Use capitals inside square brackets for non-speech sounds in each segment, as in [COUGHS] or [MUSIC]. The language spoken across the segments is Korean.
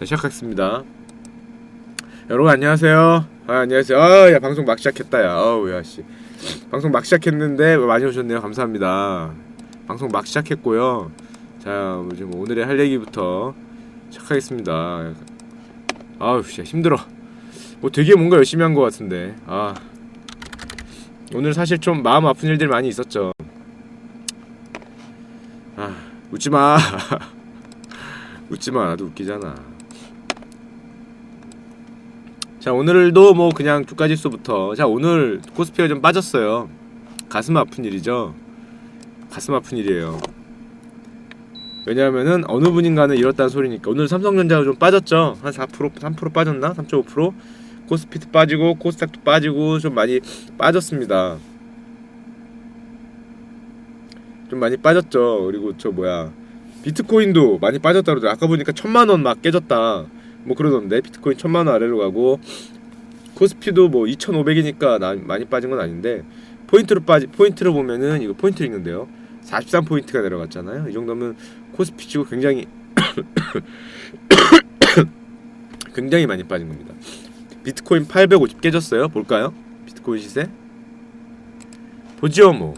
자 시작하겠습니다. 여러분 안녕하세요. 아 안녕하세요. 아야 방송 막 시작했다 야. 어우 야씨. 방송 막 시작했는데 많이 오셨네요. 감사합니다. 방송 막 시작했고요. 자 지금 오늘의 할 얘기부터 시작하겠습니다. 아우 진짜 힘들어. 뭐 되게 뭔가 열심히 한 것 같은데. 아 오늘 사실 좀 마음 아픈 일들 많이 있었죠. 아 웃지 마. [LAUGHS] 웃지 마. 나도 웃기잖아. 자 오늘도 뭐 그냥 주가지수부터 자 오늘 코스피가 좀 빠졌어요. 가슴 아픈 일이죠. 가슴 아픈 일이에요. 왜냐하면은 어느 분인가는 이렇다는 소리니까 오늘 삼성전자가 좀 빠졌죠. 한 4% 3% 빠졌나? 3.5% 코스피도 빠지고 코스닥도 빠지고 좀 많이 빠졌습니다. 좀 많이 빠졌죠. 그리고 저 뭐야 비트코인도 많이 빠졌다 그러더라. 아까 보니까 천만 원 막 깨졌다. 뭐 그러던데 비트코인 천만 원 아래로 가고 코스피도 뭐 2,500이니까 나 많이 빠진 건 아닌데 포인트로 빠지 포인트로 보면은 이거 포인트 읽는데요. 43 포인트가 내려갔잖아요. 이 정도면 코스피 치고 굉장히 [COUGHS] 굉장히 많이 빠진 겁니다. 비트코인 850 깨졌어요. 볼까요? 비트코인 시세 보죠 뭐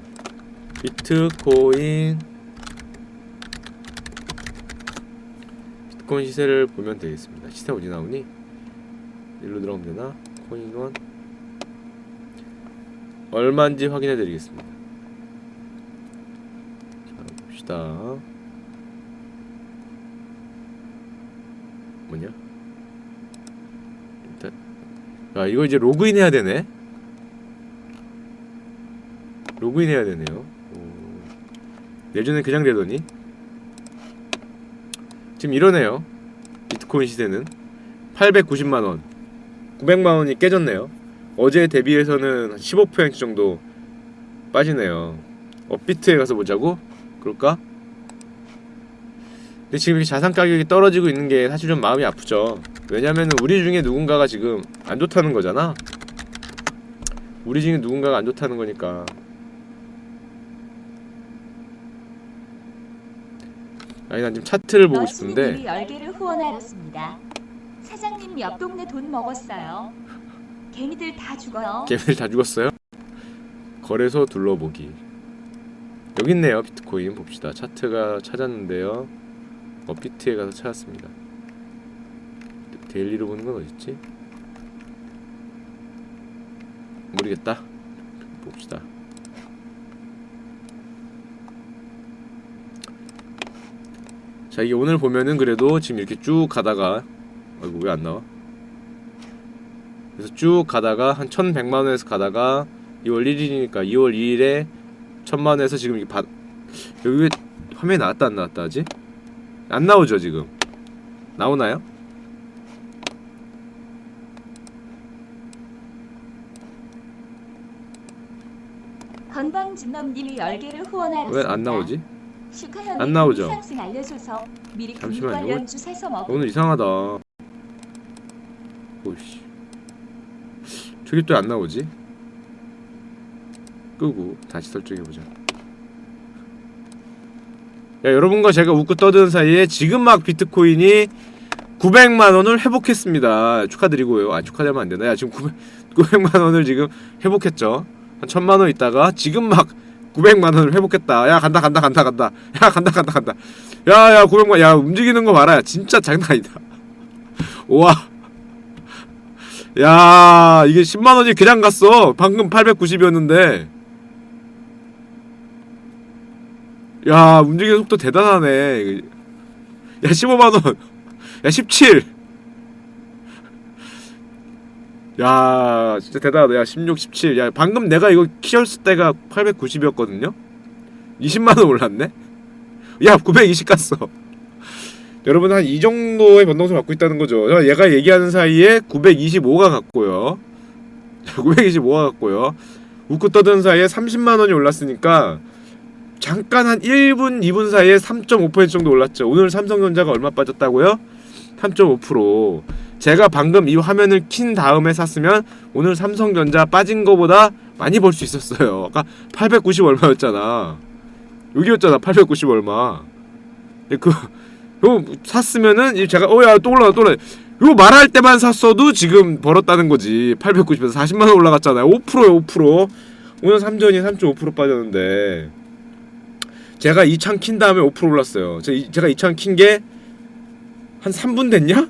비트코인 비트코인 시세를 보면 되겠습니다. 시세 어디 나오니? 일로 들어가면 되나? 코인원 얼마인지 확인해 드리겠습니다. 자, 봅시다. 뭐냐? 일단 아, 이거 이제 로그인 해야 되네. 로그인 해야 되네요. 오. 예전에 그냥 되더니 지금 이러네요. 비트코인 시세는 890만 원, 900만 원이 깨졌네요. 어제 대비해서는 15% 정도 빠지네요. 업비트에 가서 보자고? 그럴까? 근데 지금 이렇게 자산 가격이 떨어지고 있는 게 사실 좀 마음이 아프죠. 왜냐면은 우리 중에 누군가가 지금 안 좋다는 거잖아. 우리 중에 누군가가 안 좋다는 거니까. 아니 난 지금 차트를 보고 싶은데 열개를 후원하였습니다. 사장님 옆 동네 돈 먹었어요. 개미들 다 죽어요. 개미들 다 죽었어요? 거래소 둘러보기 여기 있네요 비트코인 봅시다 차트가 찾았는데요 업비트에 가서 찾았습니다 데일리로 보는 건 어딨지? 모르겠다 봅시다 자 이게 오늘 보면은 그래도 지금 이렇게 쭉 가다가 아이고 왜 안 나와? 그래서 쭉 가다가 한 1100만 원에서 가다가 2월 1일이니까 2월 2일에 1000만 원에서 지금 이게 받 여기 왜 화면이 나왔다 안 나왔다 하지? 안 나오죠 지금 나오나요? 건방진놈님이 열개를 후원하였습니다. 왜 안 나오지? 안 나오죠? 금관련 주사서 먹. 오늘 이상하다. 오씨. 저게 또 안 나오지? 끄고 다시 설정해보자. 야 여러분과 제가 웃고 떠드는 사이에 지금 막 비트코인이 900만 원을 회복했습니다. 축하드리고요. 아 축하드리면 안 되나? 야 지금 900, 900만 원을 지금 회복했죠? 한 1000만 원 있다가 지금 막 900만 원을 회복했다. 야 간다 간다 간다 간다. 야 간다 간다 간다. 야야 900만 야 움직이는 거 봐라. 야, 진짜 장난 아니다. [LAUGHS] 우와. 야 이게 10만 원이 그냥 갔어. 방금 890이었는데. 야 움직이는 속도 대단하네. 야 15만 원 야 17. 야 진짜 대단하다 야 16, 17. 야 방금 내가 이거 키웠을 때가 890이었거든요 20만 원 올랐네 야 920 갔어 여러분 한 이 정도의 변동성 갖고 있다는 거죠. 자, 얘가 얘기하는 사이에 925가 갔고요. 925가 갔고요. 웃고 떠드는 사이에 30만 원이 올랐으니까 잠깐 한 1분, 2분 사이에 3.5% 정도 올랐죠. 오늘 삼성전자가 얼마 빠졌다고요? 3.5%. 제가 방금 이 화면을 킨 다음에 샀으면 오늘 삼성전자 빠진 거보다 많이 벌 수 있었어요. 아까 890 얼마였잖아. 여기였잖아. 890 얼마. 그요 샀으면은 이 제가 어야 또 올라가 또 올라. 요 말할 때만 샀어도 지금 벌었다는 거지. 890에서 40만 원 올라갔잖아요. 5%요 5%. 오늘 3전이 3.5% 빠졌는데 제가 이창킨 다음에 5% 올랐어요. 제가 이창킨 게 한 3분 됐냐?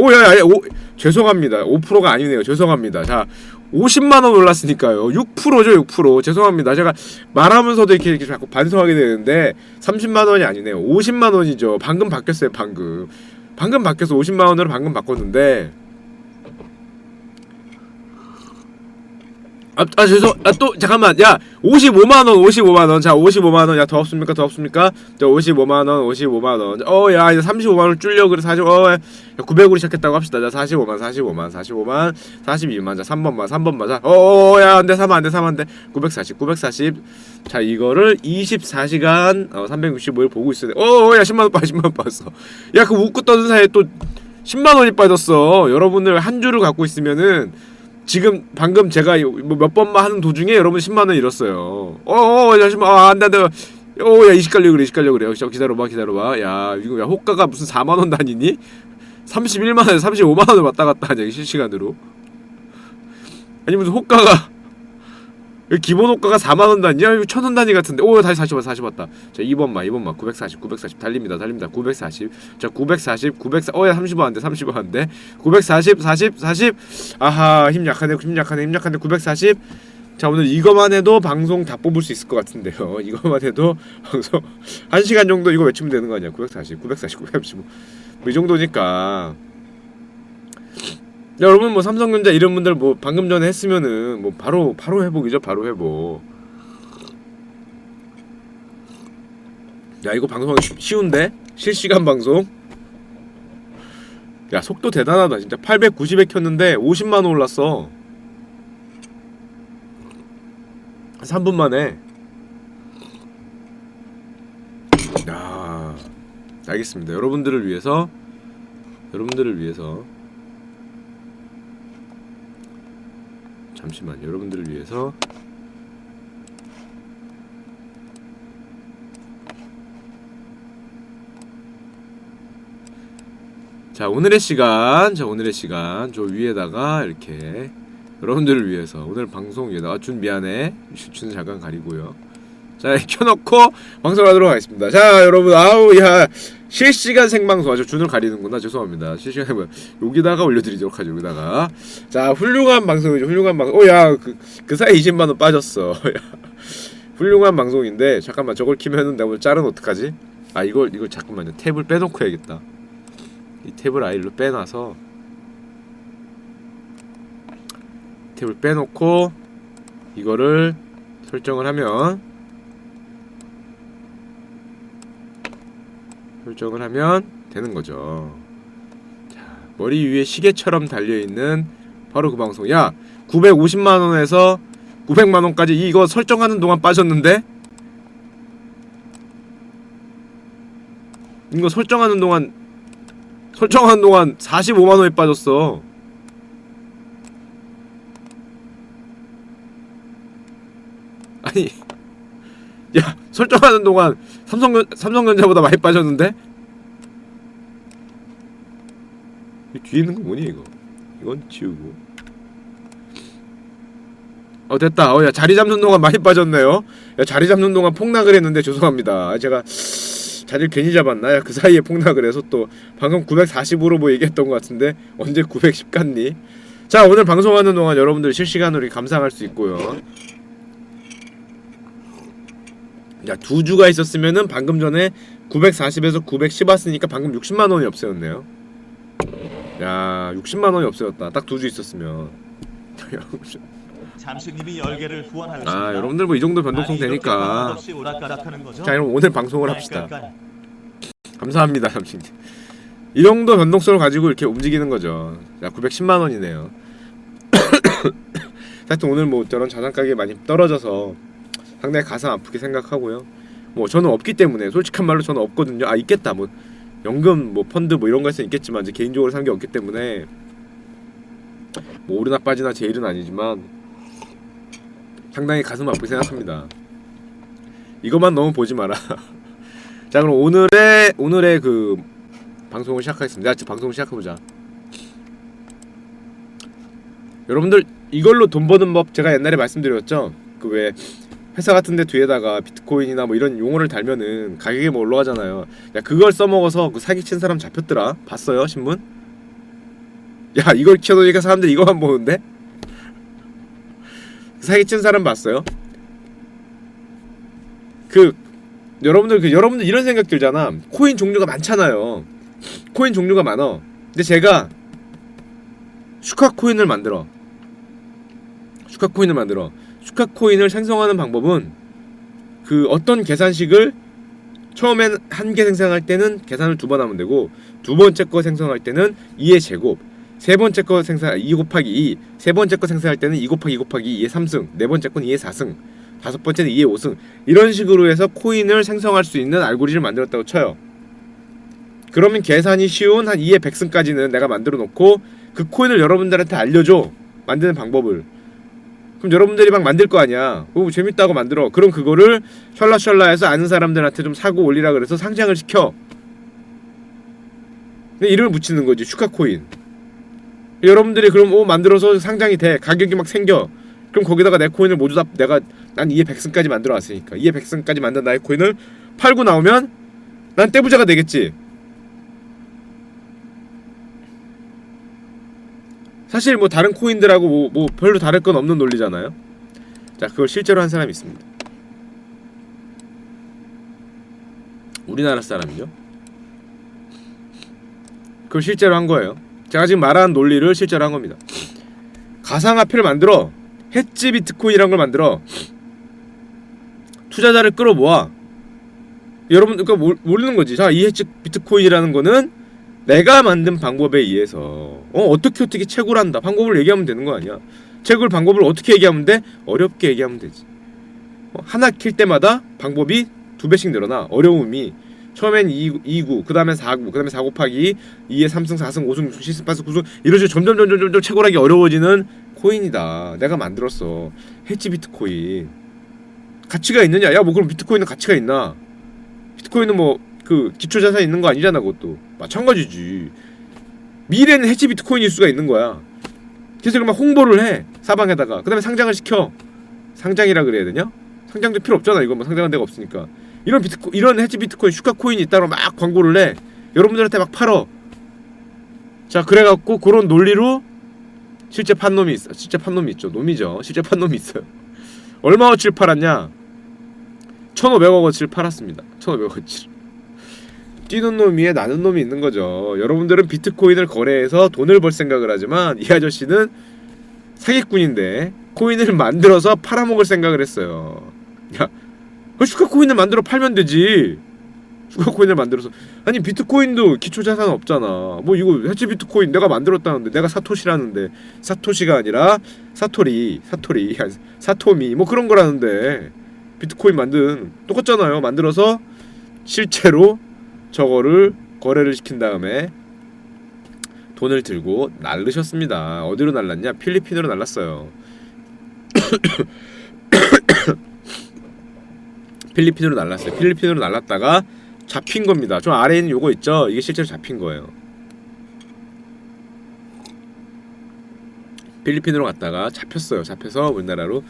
오야야 오 죄송합니다. 5%가 아니네요. 죄송합니다. 자 50만 원 올랐으니까요. 6%죠, 6%. 죄송합니다. 제가 말하면서도 이렇게, 이렇게 자꾸 반성하게 되는데 30만 원이 아니네요. 50만 원이죠. 방금 바뀌었어요, 방금. 방금 바뀌어서 50만 원으로 방금 바꿨는데 아, 아 죄송 아 또 잠깐만. 야 55만 원 55만 원 자 55만 원 야 더 없습니까? 더 없습니까? 자 55만 원 55만 원 어야 이제 35만 원 줄려. 그래 40 어, 야, 900으로 시작했다고 합시다. 자 45만 45만 45만 42만. 자 3번만 3번만. 자 어야 안돼. 사면 안돼. 사면 안돼 940 940 자 이거를 24시간 어, 365일 보고 있어야 돼 어야 10만 원 빠져 10만 원 빠졌어. 야그 웃고 떠는 사이에 또 10만 원이 빠졌어. 여러분들 한 주를 갖고 있으면은 지금 방금 제가 뭐몇 번만 하는 도중에 여러분 10만 원 잃었어요. 어어 잠시만 아, 안돼. 어야 이식 갈려 그래 이식 갈려 그래. 자, 기다려봐 기다려봐. 야 이거 야 호가가 무슨 4만 원 단위니? 31만 원에 35만 원을 왔다 갔다 하냐 실시간으로. 아니 무슨 호가가 여 기 기본 호가가 4만 원 단위 야? 이거 천원 단위 같은데. 오 다시 다시 왔 다시 왔다. 자 2번만 2번만 940 940 달립니다 달립니다 940. 자 940 940 어 야 30원 안 돼 30원 안 돼. 940 40 40 아하 힘 약하네 힘 약하네 힘 약한데 940. 자 오늘 이거만 해도 방송 다 뽑을 수 있을 것 같은데요. [LAUGHS] 이거만 해도 방송 1 시간 정도 이거 외치면 되는 거 아니야? 940, 940, 930. 뭐이 정도니까. 야, 여러분 뭐 삼성전자 이런 분들 뭐 방금 전에 했으면은 뭐 바로 바로 회복이죠. 바로 회복. 야 이거 방송하기 쉬- 쉬운데 실시간 방송. 야 속도 대단하다 진짜 890에 켰는데 50만 원 올랐어. 3분 만에. 야, 알겠습니다. 여러분들을 위해서, 여러분들을 위해서, 잠시만, 여러분들을 위해서. 자, 오늘의 시간, 자, 오늘의 시간, 저 위에다가 이렇게 여러분들을 위해서 오늘 방송 위에다가 준 미안해. 준은 잠깐 가리고요 자 [LAUGHS] 켜놓고 방송하도록 하겠습니다. 자 여러분 아우 야 실시간 생방송. 아주 준을 가리는구나. 죄송합니다. 실시간 생방 여기다가 올려드리도록 하죠 여기다가. 자 훌륭한 방송이죠. 훌륭한 방송. 오야그 그 사이 20만 원 빠졌어. [LAUGHS] 야, 훌륭한 방송인데 잠깐만 저걸 키면은 내가 오늘 짤은 어떡하지? 아 이걸 이걸 잠깐만요. 탭을 빼놓고 해야겠다. 이 탭을 아일로 빼놔서 탭을 빼놓고 이거를 설정을 하면 설정을 하면 되는 거죠. 자, 머리 위에 시계처럼 달려 있는 바로 그 방송. 야, 950만 원에서 900만 원까지 이거 설정하는 동안 빠졌는데 이거 설정하는 동안 설정하는 동안 45만 원이 빠졌어. 아니 [LAUGHS] 야 설정하는 동안 삼성 삼성전자보다 많이 빠졌는데? 이 뒤에 있는 거 뭐니 이거? 이건 지우고. 어 됐다. 어야 자리 잡는 동안 많이 빠졌네요. 야 자리 잡는 동안 폭락을 했는데 죄송합니다. 제가 자리를 괜히 잡았나? 야 그 사이에 폭락을 해서 또 방금 940으로 뭐 얘기했던 것 같은데 언제 910 갔니? 자 오늘 방송하는 동안 여러분들 실시간으로 감상할 수 있고요 야, 두 주가 있었으면은 방금 전에 940에서 910 왔으니까 방금 60만 원이 없어졌네요. 야, 60만 원이 없어졌다. 딱 두 주 있었으면. 잠수님이 열개를 후원하였습니다. 아, 여러분들 뭐 이 정도 변동성 되니까. 자, 여러분 오늘 방송을 합시다. 깔깔깔. 감사합니다, 삼촌. 이 정도 변동성을 가지고 이렇게 움직이는 거죠. 야, 910만 원이네요. [COUGHS] 하여튼 오늘 뭐 저런 자산 가격이 많이 떨어져서 상당히 가슴 아프게 생각하고요. 뭐 저는 없기 때문에 솔직한 말로 저는 없거든요. 아 있겠다 뭐 연금 뭐 펀드 뭐 이런 거에서 있겠지만 이제 개인적으로 산 게 없기 때문에 뭐 오르나 빠지나 제 일은 아니지만 상당히 가슴 아프게 생각합니다. 이것만 너무 보지 마라. [LAUGHS] 자 그럼 오늘의 오늘의 그 방송을 시작하겠습니다. 자, 방송 시작해보자. 여러분들 이걸로 돈 버는 법 제가 옛날에 말씀드렸죠. 그 왜 회사 같은데 뒤에다가 비트코인이나 뭐 이런 용어를 달면은 가격이 뭐 올라가잖아요. 야 그걸 써먹어서 그 사기 친 사람 잡혔더라. 봤어요 신문? 야 이걸 키워놓으니까 사람들이 이거만 보는데? 사기 친 사람 봤어요? 그 여러분들 그 여러분들 이런 생각 들잖아. 코인 종류가 많잖아요. 코인 종류가 많어. 근데 제가 슈카 코인을 만들어. 슈카 코인을 만들어. 슈카 코인을 생성하는 방법은 그 어떤 계산식을 처음엔 한 개 생성할 때는 계산을 두 번 하면 되고 두 번째 거 생성할 때는 2의 제곱 세 번째 거 생성 2 곱하기 2, 세 번째 거 생성할 때는 2 곱하기 2 곱하기 2의 3승, 네 번째 건 2의 4승, 다섯 번째는 2의 5승. 이런 식으로 해서 코인을 생성할 수 있는 알고리즘을 만들었다고 쳐요. 그러면 계산이 쉬운 한 2의 100승까지는 내가 만들어 놓고 그 코인을 여러분들한테 알려줘. 만드는 방법을 그럼 여러분들이 막 만들 거 아니야. 오 재밌다고 만들어. 그럼 그거를 셜라셜라해서 아는 사람들한테 좀 사고 올리라 그래서 상장을 시켜. 근데 이름을 붙이는 거지 슈카코인. 여러분들이 그럼 오 만들어서 상장이 돼. 가격이 막 생겨. 그럼 거기다가 내 코인을 모두 다 내가 난 2의 100승까지 만들어 왔으니까. 2의 100승까지 만든 나의 코인을 팔고 나오면 난 떼부자가 되겠지 사실 뭐 다른 코인들하고 뭐, 뭐 별로 다를 건 없는 논리잖아요. 자, 그걸 실제로 한 사람이 있습니다. 우리나라 사람이죠. 그걸 실제로 한 거예요. 제가 지금 말한 논리를 실제로 한 겁니다. 가상화폐를 만들어 해지 비트코인이라는 걸 만들어 투자자를 끌어모아 여러분 그러니까 모르- 모르는 거지. 자, 이 해지 비트코인이라는 거는 내가 만든 방법에 의해서 어 어떻게 어떻게 채굴한다. 방법을 얘기하면 되는 거 아니야. 채굴 방법을 어떻게 얘기하면 돼? 어렵게 얘기하면 되지. 어, 하나 킬 때마다 방법이 두 배씩 늘어나. 어려움이 처음엔 2, 2구 그 다음에 4구 그 다음에 4 곱하기 2에 3승 4승 5승 6승 7승 8승 9승 이런 식으로 점점 점점 점점 채굴하기 어려워지는 코인이다. 내가 만들었어. 해치 비트코인. 가치가 있느냐? 야 뭐 그럼 비트코인은 가치가 있나? 비트코인은 뭐 그 기초 자산 있는 거 아니잖아 그것도. 마찬가지지. 미래는 해치 비트코인일 수가 있는 거야. 그래서 그러면 홍보를 해 사방에다가. 그 다음에 상장을 시켜. 상장이라 그래야 되냐? 상장도 필요 없잖아. 이거 뭐 상장한 데가 없으니까. 이런 비트코 이런 해치 비트코인 슈카 코인이 있다고 막 광고를 해. 여러분들한테 막 팔어. 자 그래갖고 그런 논리로 실제 판 놈이 있어. 실제 판 놈이 있죠. 놈이죠. 실제 판 놈이 있어요. [LAUGHS] 얼마어치를 팔았냐? 1500억어치를 팔았습니다. 1500억어치를 뛰는 놈이에 나는 놈이 있는 거죠. 여러분들은 비트코인을 거래해서 돈을 벌 생각을 하지만 이 아저씨는 사기꾼인데 코인을 만들어서 팔아먹을 생각을 했어요. 야, 그 슈카 코인을 만들어 팔면 되지. 슈카 코인을 만들어서 아니 비트코인도 기초 자산 없잖아. 뭐 이거 해치 비트코인 내가 만들었다는데 내가 사토시라는데 사토시가 아니라 사토리 사토리 사토미 뭐 그런 거라는데 비트코인 만든 똑같잖아요. 만들어서 실제로 저거를 거래를 시킨 다음에 돈을 들고 날르셨습니다. 어디로 날랐냐? 필리핀으로 날랐어요. [COUGHS] 필리핀으로 날랐어요. 필리핀으로 날랐다가 잡힌 겁니다. 좀 아래에 있는 요거 있죠? 이게 실제로 잡힌 거예요. 필리핀으로 갔다가 잡혔어요. 잡혀서 우리나라로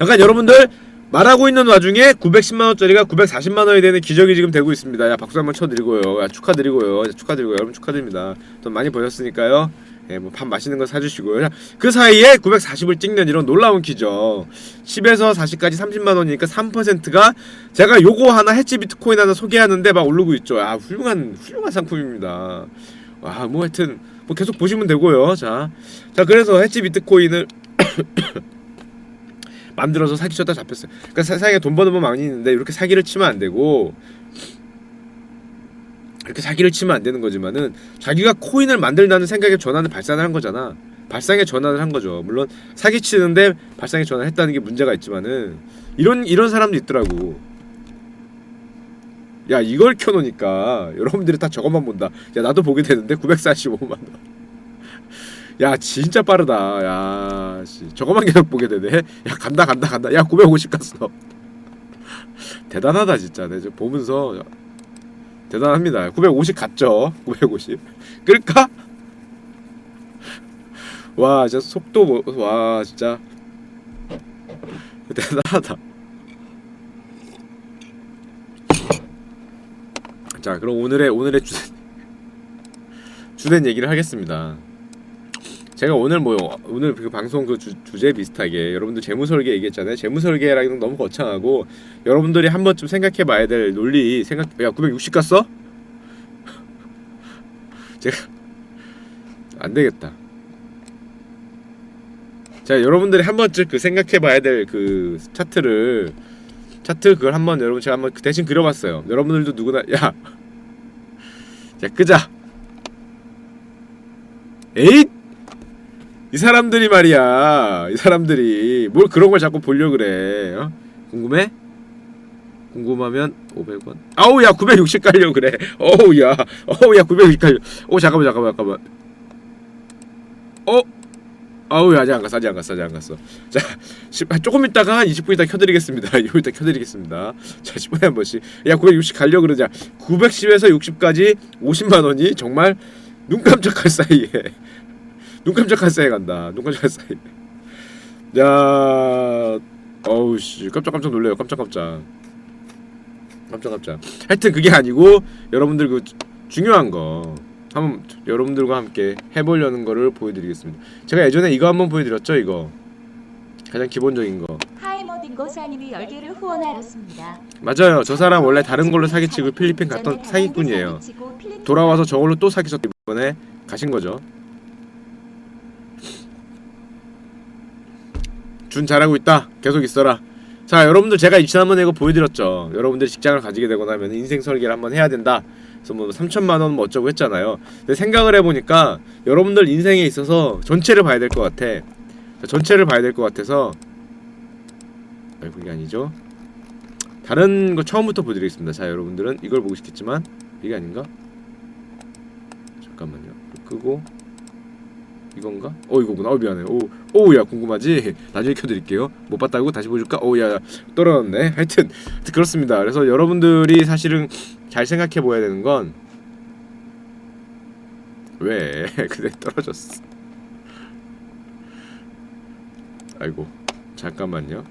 약간 여러분들 말하고 있는 와중에 910만 원짜리가 940만 원이 되는 기적이 지금 되고 있습니다. 야 박수 한번 쳐드리고요. 야 축하드리고요. 축하드리고요. 여러분 축하드립니다. 돈 많이 버셨으니까요. 예, 뭐 밥 맛있는 거 사주시고요. 자, 그 사이에 940을 찍는 이런 놀라운 기적. 10에서 40까지 30만 원이니까 3%가 제가 요거 하나 해치 비트코인 하나 소개하는데 막 오르고 있죠. 아 훌륭한 훌륭한 상품입니다. 와 뭐 하여튼 뭐 계속 보시면 되고요. 자, 자 그래서 해치 비트코인을 만들어서 사기쳤다 잡혔어요. 그러니까 세상에 돈 버는 법 많이 있는데 이렇게 사기를 치면 안 되고 이렇게 사기를 치면 안 되는 거지만은 자기가 코인을 만들다는 생각의 전환을 발산을 한 거잖아. 발상의 전환을 한 거죠. 물론 사기 치는데 발상의 전환을 했다는 게 문제가 있지만은 이런 이런 사람도 있더라고. 야 이걸 켜놓으니까 여러분들이 다 저것만 본다. 야 나도 보게 되는데 945만 원. 야 진짜 빠르다. 야 씨, 저것만 계속 보게 되네. 야 간다 간다 간다. 야 950 갔어. 대단하다 진짜. 내 지금 보면서 대단합니다. 950 갔죠. 950 끌까? 와 진짜 속도 뭐, 와 진짜 대단하다. 자 그럼 오늘의 오늘의 주된 주된 얘기를 하겠습니다. 제가 오늘 뭐 오늘 그 방송 그 주, 주제 비슷하게 여러분들 재무 설계 얘기했잖아요. 재무 설계라는 너무 거창하고 여러분들이 한 번쯤 생각해 봐야 될 논리 생각 야 960 갔어? [LAUGHS] 제가 안 되겠다. 자, 여러분들이 한 번쯤 그 생각해 봐야 될 그 차트를 차트 그걸 한번 여러분 제가 한번 그 대신 그려봤어요. 여러분들도 누구나 야, [LAUGHS] 자 끄자. 에잇! 이 사람들이 말이야. 이 사람들이 뭘 그런 걸 자꾸 보려 그래. 어? 궁금해? 궁금하면 500원. 아우 야 960 깔려 그래. 어우 야. 어우 야960 깔려. 오 잠깐만 잠깐만 잠깐만. 어? 아우 야 아직 안 갔어 아직 안 갔어 아직 안 갔어. 자 10, 조금 있다가 한 20분 있다 켜드리겠습니다. [LAUGHS] 이거 이따 켜드리겠습니다. 자 10분에 한 번씩. 야 960 가려 그러자. 910에서 60까지 50만 원이 정말 눈 깜짝할 사이에 눈 깜짝할 사이에 간다. 눈 깜짝할 사이에. 야 어우 씨 깜짝깜짝 놀래요 깜짝깜짝. 깜짝깜짝. 하여튼 그게 아니고 여러분들 그 주- 중요한 거 한번 여러분들과 함께 해보려는 거를 보여드리겠습니다. 제가 예전에 이거 한번 보여드렸죠 이거 가장 기본적인 거 하이머딩거 사님이 10개를 후원하였습니다. 맞아요. 저 사람 원래 다른 걸로 사기치고 필리핀 갔던 사기꾼이에요. 돌아와서 저걸로 또 사기쳤기 이번에 가신 거죠. 준 잘하고 있다. 계속 있어라. 자, 여러분들 제가 지난번에 이거 보여드렸죠. 여러분들이 직장을 가지게 되거나 하면 인생 설계를 한번 해야 된다. 그래서 뭐 3천만 원 뭐 어쩌고 했잖아요. 근데 생각을 해보니까 여러분들 인생에 있어서 전체를 봐야 될 것 같아. 자, 전체를 봐야 될 것 같아서 아니 그게 아니죠. 다른 거 처음부터 보여드리겠습니다. 자, 여러분들은 이걸 보고 싶겠지만 이게 아닌가? 잠깐만요. 끄고 이건가? 어 이거구나. 어 미안해. 오, 오야 궁금하지? 나중에 켜드릴게요. 못 봤다고 다시 보여줄까? 오야 떨어졌네. [LAUGHS] 하여튼 그렇습니다. 그래서 여러분들이 사실은 잘 생각해 보야 되는 건 왜? [LAUGHS] 그래 떨어졌어. 아이고 잠깐만요.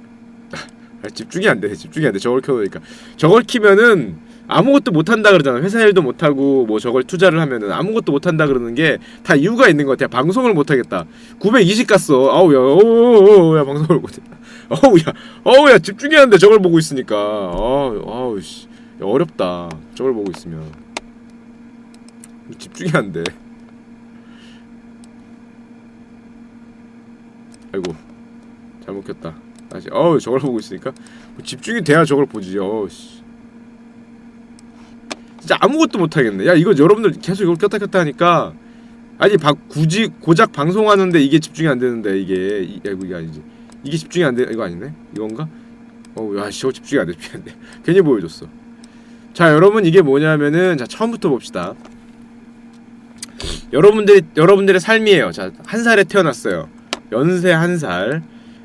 [LAUGHS] 아, 집중이 안 돼. 집중이 안 돼. 저걸 켜놓으니까 저걸 키면은 아무것도 못 한다 그러잖아. 회사 일도 못 하고 뭐 저걸 투자를 하면은 아무것도 못 한다 그러는 게 다 이유가 있는 것 같아. 방송을 못 하겠다. 920 갔어. 아우야. 오야 방송을 못 해. [LAUGHS] 어우 야. 어우 야 집중이 안 돼. 저걸 보고 있으니까. 아우 아우 씨. 야, 어렵다. 저걸 보고 있으면. 집중이 안 돼. 아이고. 잘못 켰다. 다시. 어우 저걸 보고 있으니까 뭐 집중이 돼야 저걸 보지. 어우 씨. 진짜 아무것도 못 하겠네. 야 이거 여러분들 계속 이걸 꼈다 꼈다 하니까 아니 바, 굳이 고작 방송하는데 이게 집중이 안 되는데 이게 이, 야, 이게 아니지. 이게 집중이 안 돼. 이거 아니네. 이건가? 어우 야 씨, 저거 집중이 안 돼. 집중이 안 돼. [LAUGHS] 괜히 보여줬어. 자 여러분 이게 뭐냐면은 자 처음부터 봅시다. 여러분들이 여러분들의 삶이에요. 자 한 살에 태어났어요. 연세 한 살.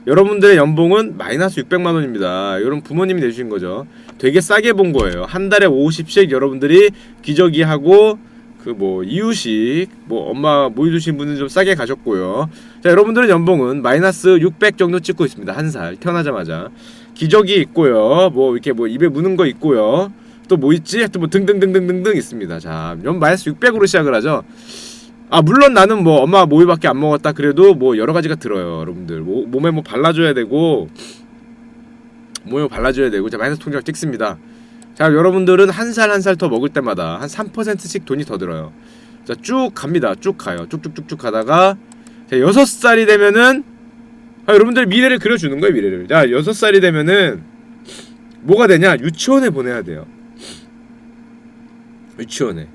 여러분들의 연봉은 마이너스 600만 원입니다. 여러분 부모님이 내주신 거죠. 되게 싸게 본 거예요. 한 달에 50씩 여러분들이 기저귀 하고 그 뭐 이유식 뭐 엄마 모이 주신 분은 좀 싸게 가셨고요. 자 여러분들의 연봉은 마이너스 600 정도 찍고 있습니다. 한 살 태어나자마자 기저귀 있고요. 뭐 이렇게 뭐 입에 무는 거 있고요. 또 뭐 있지? 하여튼 뭐 등등등등등등 있습니다. 자, 연 마이너스 600으로 시작을 하죠. 아 물론 나는 뭐 엄마 모이밖에 안 먹었다 그래도 뭐 여러 가지가 들어요 여러분들. 모, 몸에 뭐 발라줘야 되고 몸에 발라줘야 되고 자 마이너스 통장 찍습니다. 자 여러분들은 한 살 한 살 더 먹을 때마다 한 3%씩 돈이 더 들어요. 자 쭉 갑니다. 쭉 가요. 쭉쭉쭉쭉 가다가 자 여섯 살이 되면은 아, 여러분들 미래를 그려주는 거예요 미래를. 자 여섯 살이 되면은 뭐가 되냐? 유치원에 보내야 돼요. 유치원에.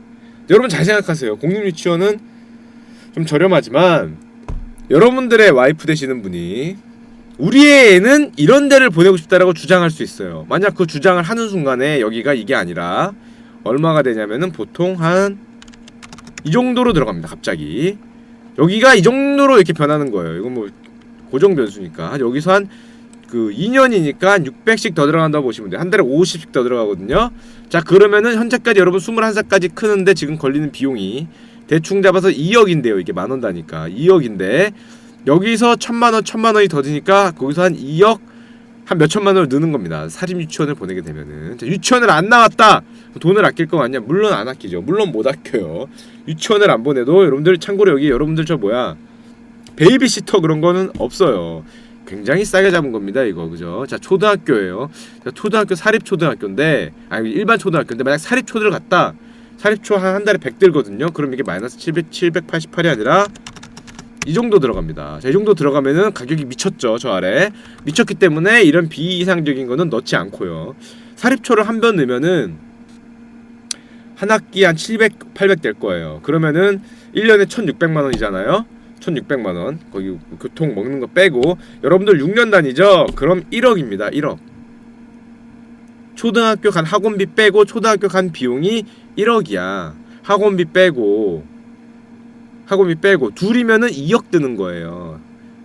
여러분 잘 생각하세요. 공립 유치원은 좀 저렴하지만 여러분들의 와이프 되시는 분이 우리의 애는 이런 데를 보내고 싶다라고 주장할 수 있어요. 만약 그 주장을 하는 순간에 여기가 이게 아니라 얼마가 되냐면은 보통 한 이 정도로 들어갑니다. 갑자기 여기가 이 정도로 이렇게 변하는 거예요. 이건 뭐 고정 변수니까 여기서 한 그 2년이니까 600씩 더 들어간다고 보시면 돼요. 한 달에 50씩 더 들어가거든요. 자, 그러면은 현재까지 여러분 21살까지 크는데 지금 걸리는 비용이 대충 잡아서 2억인데요. 이게 만 원 다니까 2억인데 여기서 천만 원, 천만 원이 더 드니까 거기서 한 2억 한 몇천만 원을 넣는 겁니다. 사립 유치원을 보내게 되면은 자, 유치원을 안 나왔다. 돈을 아낄 거 아니야? 물론 안 아끼죠. 물론 못 아껴요. 유치원을 안 보내도 여러분들 참고로 여기 여러분들 저 뭐야 베이비시터 그런 거는 없어요. 굉장히 싸게 잡은 겁니다 이거 그죠? 자 초등학교예요. 자, 초등학교 사립 초등학교인데 아니 일반 초등학교인데 만약 사립 초를 갔다 사립초 한, 한 달에 100 들거든요. 그럼 이게 마이너스 700 788이 아니라 이 정도 들어갑니다. 자, 이 정도 들어가면은 가격이 미쳤죠, 저 아래. 미쳤기 때문에 이런 비이상적인 거는 넣지 않고요. 사립초를 한번 넣으면은 한 학기 한 700, 800 될 거예요. 그러면은 1년에 1,600만 원이잖아요. 1,600만 원. 거기 교통 먹는 거 빼고 여러분들 6년 다니죠? 그럼 1억입니다. 1억. 초등학교 간 학원비 빼고 초등학교 간 비용이 1억이야. 학원비 빼고 학원비 빼고 둘이면은 2억 드는 거예요.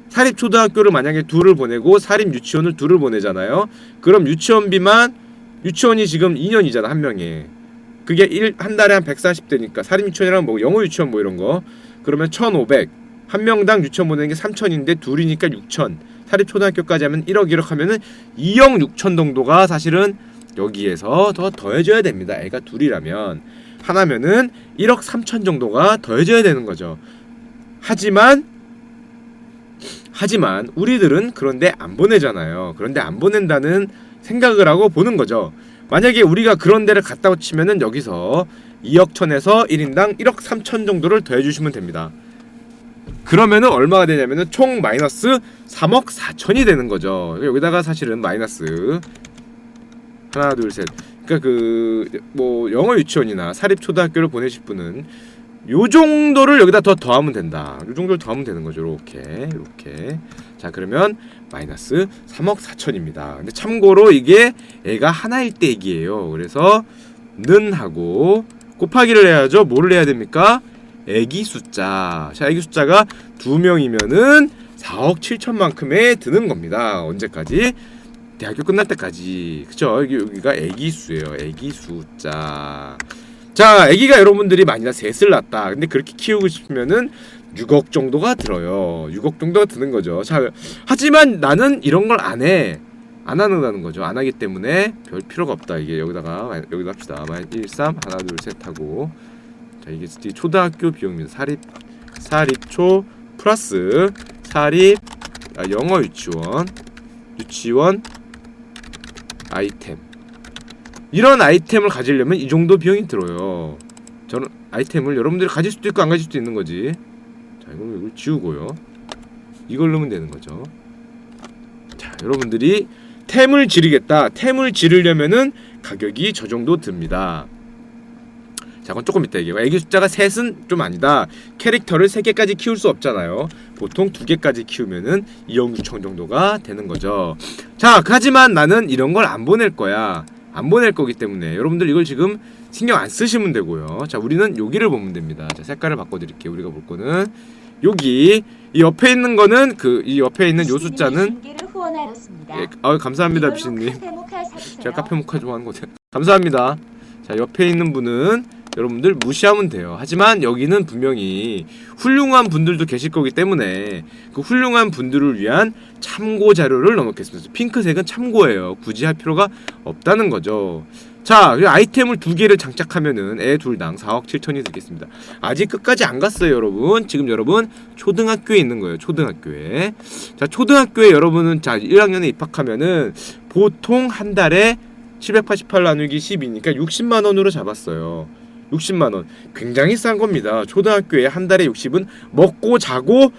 사립 초등학교를 만약에 둘을 보내고 사립 유치원을 둘을 보내잖아요. 그럼 유치원비만 유치원이 지금 2년이잖아 한 명에. 그게 일, 한 달에 한 140대니까 사립 유치원이랑 뭐 영어 유치원 뭐 이런 거 그러면 1,500. 한 명당 유치원 보내는 게 3,000인데 둘이니까 6,000. 사립 초등학교까지 하면 1억 1억 하면은 2억 6천 정도가 사실은 여기에서 더 더해져야 됩니다. 애가 둘이라면 하나면은 1억 3천 정도가 더해져야 되는 거죠. 하지만 하지만 우리들은 그런데 안 보내잖아요. 그런데 안 보낸다는 생각을 하고 보는 거죠. 만약에 우리가 그런 데를 갔다 치면은 여기서 2억 천에서 1인당 1억 3천 정도를 더해 주시면 됩니다. 그러면은 얼마가 되냐면은 총 마이너스 3억 4천이 되는 거죠. 여기다가 사실은 마이너스 하나 둘 셋. 그러니까 그 뭐 영어 유치원이나 사립 초등학교를 보내실 분은 요 정도를 여기다 더 더하면 된다. 요 정도를 더하면 되는 거죠. 이렇게 이렇게. 자 그러면 마이너스 3억 4천입니다. 근데 참고로 이게 애가 하나일 때 얘기예요. 그래서 는 하고 곱하기를 해야죠. 뭐를 해야 됩니까? 애기 숫자. 자, 애기 숫자가 두 명이면은 4억 7천만큼에 드는 겁니다. 언제까지? 대학교 끝날 때까지. 여기, 여기가 애기 수예요. 애기 숫자. 자, 아기가 여러분들이 만약 셋을 낳았다. 근데 그렇게 키우고 싶으면은 6억 정도가 들어요. 6억 정도가 드는 거죠. 자, 하지만 나는 이런 걸 안 해. 안 하는다는 거죠. 안 하기 때문에 별 필요가 없다. 이게 여기다가 여기다 합시다. 만 1, 3 하나 둘 셋 하고 자, 이게 초등학교 비용입니다. 사립 사립초 플러스 사립 아, 영어 유치원 유치원 아이템 이런 아이템을 가지려면 이 정도 비용이 들어요. 저는 아이템을 여러분들이 가질 수도 있고 안 가질 수도 있는 거지. 자, 이거 이걸 지우고요. 이걸 넣으면 되는 거죠. 자, 여러분들이 템을 지르겠다. 템을 지르려면은 가격이 저 정도 듭니다. 자, 그건 조금 이따 얘기해요. 애기 숫자가 셋은 좀 아니다. 캐릭터를 세 개까지 키울 수 없잖아요. 보통 두 개까지 키우면은 2억 6천 정도가 되는 거죠. 자, 하지만 나는 이런 걸 안 보낼 거야. 안 보낼 거기 때문에 여러분들 이걸 지금 신경 안 쓰시면 되고요. 자, 우리는 여기를 보면 됩니다. 자, 색깔을 바꿔드릴게요. 우리가 볼 거는 여기 이 옆에 있는 거는 그 이 옆에 있는 요 숫자는. 예, 아 감사합니다 비신님. 제가 카페 모카 좋아하는 거죠. 감사합니다. 자 옆에 있는 분은 여러분들 무시하면 돼요. 하지만 여기는 분명히 훌륭한 분들도 계실 거기 때문에 그 훌륭한 분들을 위한 참고 자료를 넣어놓겠습니다. 핑크색은 참고예요. 굳이 할 필요가 없다는 거죠. 자, 이 아이템을 두 개를 장착하면은 애 둘당 4억 7천이 되겠습니다. 아직 끝까지 안 갔어요, 여러분. 지금 여러분 초등학교에 있는 거예요. 초등학교에. 자, 초등학교에 여러분은 자 1학년에 입학하면은 보통 한 달에 788 나누기 12니까 60만 원으로 잡았어요. 60만 원. 굉장히 싼 겁니다. 초등학교에 한 달에 60은 먹고 자고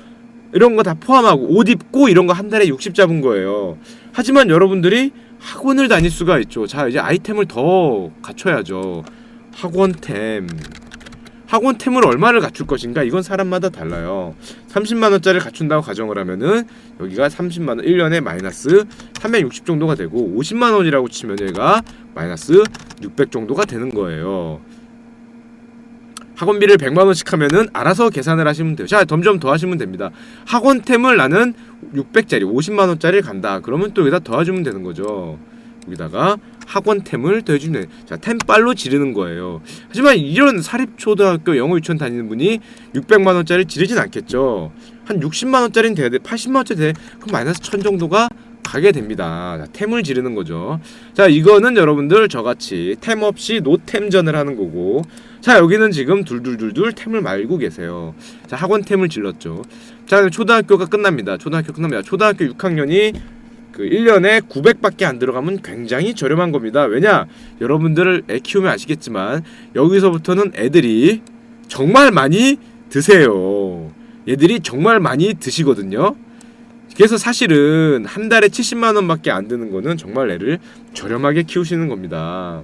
이런 거 다 포함하고 옷 입고 이런 거 한 달에 60 잡은 거예요. 하지만 여러분들이 학원을 다닐 수가 있죠. 자, 이제 아이템을 더 갖춰야죠. 학원템. 학원템을 얼마를 갖출 것인가? 이건 사람마다 달라요. 30만 원짜리 갖춘다고 가정을 하면은 여기가 30만 원 1년에 마이너스 360 정도가 되고 50만 원이라고 치면 얘가 마이너스 600 정도가 되는 거예요. 학원비를 100만 원씩 하면은 알아서 계산을 하시면 돼요. 자, 점점 더 하시면 됩니다. 학원템을 나는 600짜리, 50만 원짜리를 간다. 그러면 또 여기다 더 주면 되는 거죠. 여기다가 학원템을 더해주면 돼요. 자, 템빨로 지르는 거예요. 하지만 이런 사립초등학교 영어 유치원 다니는 분이 600만 원짜리 지르진 않겠죠. 한 60만 원짜리는 돼야 돼. 80만 원짜리 돼. 그럼 마이너스 1000 정도가 가게 됩니다. 자, 템을 지르는 거죠. 자, 이거는 여러분들 저같이 템 없이 노템전을 하는 거고. 자, 여기는 지금 둘둘둘둘 템을 말고 계세요. 자, 학원 템을 질렀죠. 자, 초등학교가 끝납니다. 초등학교 끝납니다. 초등학교 6학년이 그 1년에 900밖에 안 들어가면 굉장히 저렴한 겁니다. 왜냐? 여러분들 애 키우면 아시겠지만 여기서부터는 애들이 정말 많이 드세요. 얘들이 정말 많이 드시거든요. 그래서 사실은 한 달에 70만 원밖에 안 드는 거는 정말 애를 저렴하게 키우시는 겁니다.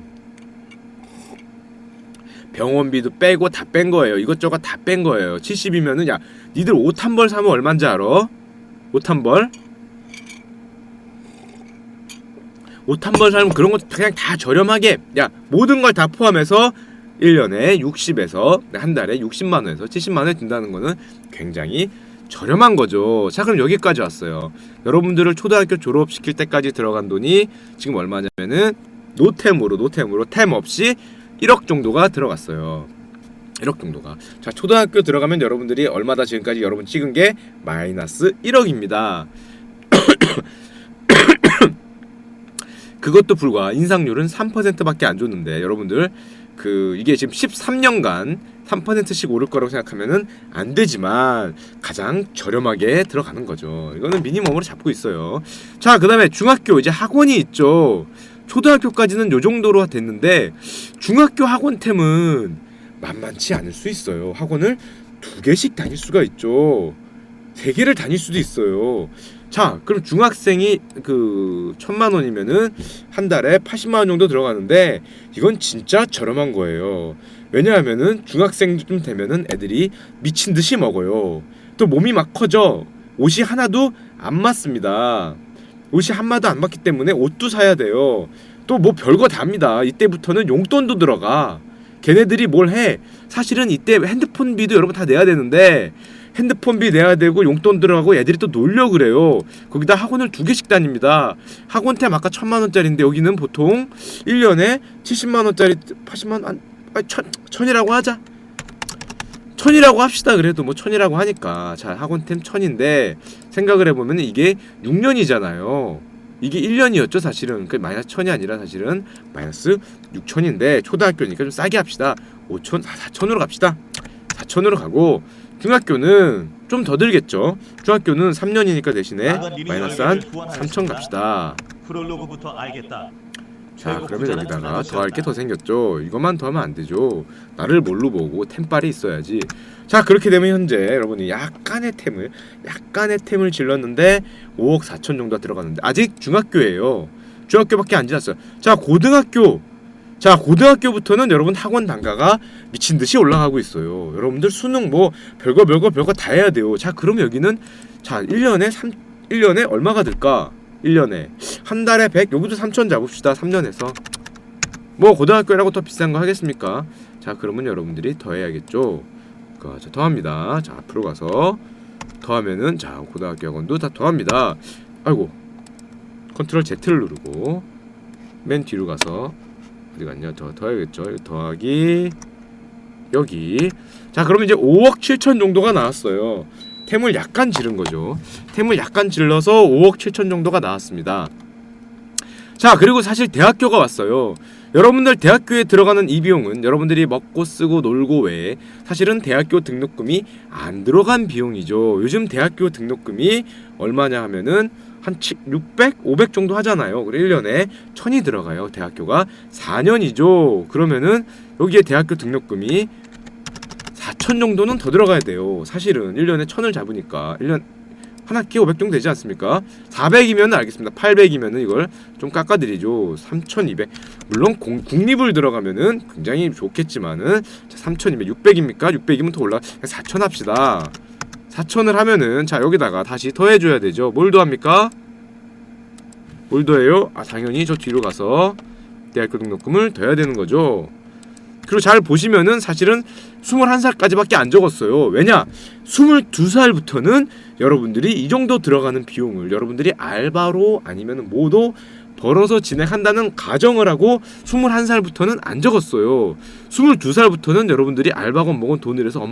병원비도 빼고 다 뺀 거예요. 이것저것 다 뺀 거예요. 70이면은 야, 니들 옷 한 벌 사면 얼마인지 알아? 옷 한 벌? 옷 한 벌 사면 그런 거 그냥 다 저렴하게 야, 모든 걸 다 포함해서 1년에 60에서 한 달에 60만 원에서 70만 원에 든다는 거는 굉장히 저렴한 거죠. 자, 그럼 여기까지 왔어요. 여러분들을 초등학교 졸업시킬 때까지 들어간 돈이 지금 얼마냐면은 노템으로 노템으로 템 없이 1억 정도가 들어갔어요. 1억 정도가. 자, 초등학교 들어가면 여러분들이 얼마다 지금까지 여러분 찍은 게 마이너스 1억입니다. [COUGHS] 그것도 불과 인상률은 3%밖에 안 줬는데 여러분들 그 이게 지금 13년간 3%씩 오를 거라고 생각하면은 안 되지만 가장 저렴하게 들어가는 거죠. 이거는 미니멈으로 잡고 있어요. 자, 그다음에 중학교 이제 학원이 있죠. 초등학교까지는 요 정도로 됐는데 중학교 학원템은 만만치 않을 수 있어요. 학원을 두 개씩 다닐 수가 있죠. 세 개를 다닐 수도 있어요. 자, 그럼 중학생이 그 천만 원이면은 한 달에 80만 원 정도 들어가는데 이건 진짜 저렴한 거예요. 왜냐하면은 중학생쯤 되면은 애들이 미친 듯이 먹어요. 또 몸이 막 커져. 옷이 하나도 안 맞습니다. 옷이 한 마도 안 맞기 때문에 옷도 사야 돼요. 또 뭐 별거 다 합니다. 이때부터는 용돈도 들어가. 걔네들이 뭘 해? 사실은 이때 핸드폰 비도 여러분 다 내야 되는데 핸드폰 비 내야 되고 용돈 들어가고 애들이 또 놀려 그래요. 거기다 학원을 두 개씩 다닙니다. 학원템 아까 천만 원짜리인데 여기는 보통 1년에 70만 원짜리 80만 원, 천 천이라고 하자. 천이라고 합시다. 그래도 뭐 천이라고 하니까 자 학원템 천인데 생각을 해보면 이게 6년이잖아요. 이게 1년이었죠 사실은 그 마이너스 천이 아니라 사실은 마이너스 6천인데 초등학교니까 좀 싸게 합시다 5천 4천으로 갑시다 4천으로 가고 중학교는 좀 더 들겠죠 중학교는 3년이니까 대신에 마이너스 한 열매를 후원하였습니다. 3천 갑시다 프롤로그부터 알겠다. 자 그러면 여기다가. 더할 게 더 생겼죠. 이것만 더하면 안 되죠. 나를 뭘로 보고 템빨이 있어야지. 자 그렇게 되면 현재 여러분이 약간의 템을 약간의 템을 질렀는데 5억 4천 정도 들어갔는데 아직 중학교예요. 중학교밖에 안 지났어요. 자 고등학교. 자 고등학교부터는 여러분 학원 단가가 미친 듯이 올라가고 있어요. 여러분들 수능 뭐 별거 별거 별거 다 해야 돼요. 자 그럼 여기는 자 1년에 3 1년에 얼마가 들까 1년에. 한 달에 100 여기도 3천 잡읍시다 3년에서. 뭐 고등학교라고 더 비싼 거 하겠습니까? 자 그러면 여러분들이 더해야겠죠? 그, 자 더합니다. 자 앞으로 가서 더하면은 자 고등학교 학원도 다 더합니다. 아이고 컨트롤 Z를 누르고 맨 뒤로 가서 어디 갔냐? 더 더해야겠죠? 더하기 여기. 자 그러면 이제 5억 7천 정도가 나왔어요 템을 약간 지른 거죠 템을 약간 질러서 5억 7천 정도가 나왔습니다. 자, 그리고 사실 대학교가 왔어요. 여러분들 대학교에 들어가는 이 비용은 여러분들이 먹고 쓰고 놀고 외에 사실은 대학교 등록금이 안 들어간 비용이죠. 요즘 대학교 등록금이 얼마냐 하면은 한 600, 500 정도 하잖아요. 그래 1년에 1000이 들어가요. 대학교가 4년이죠. 그러면은 여기에 대학교 등록금이 4천 정도는 더 들어가야 돼요. 사실은 1년에 1000을 잡으니까 1년 한 학기 500 정도 되지 않습니까? 400이면 알겠습니다. 800이면은 이걸 좀 깎아드리죠. 3,200. 물론 공, 국립을 들어가면은 굉장히 좋겠지만은 3,200, 600입니까? 600이면 더 올라. 4,000 합시다. 4,000을 하면은 자 여기다가 다시 더해줘야 되죠. 뭘 더합니까? 뭘 더해요? 아 당연히 저 뒤로 가서 대학교 등록금을 더해야 되는 거죠. 그리고 잘 보시면은 사실은 21살까지밖에 안 적었어요. 왜냐? 22살부터는 여러분들이 이 정도 들어가는 비용을 여러분들이 알바로 아니면 모두 벌어서 진행한다는 가정을 하고 21살부터는 안 적었어요. 22살부터는 여러분들이 알바건 뭐건 돈을 해서 엄마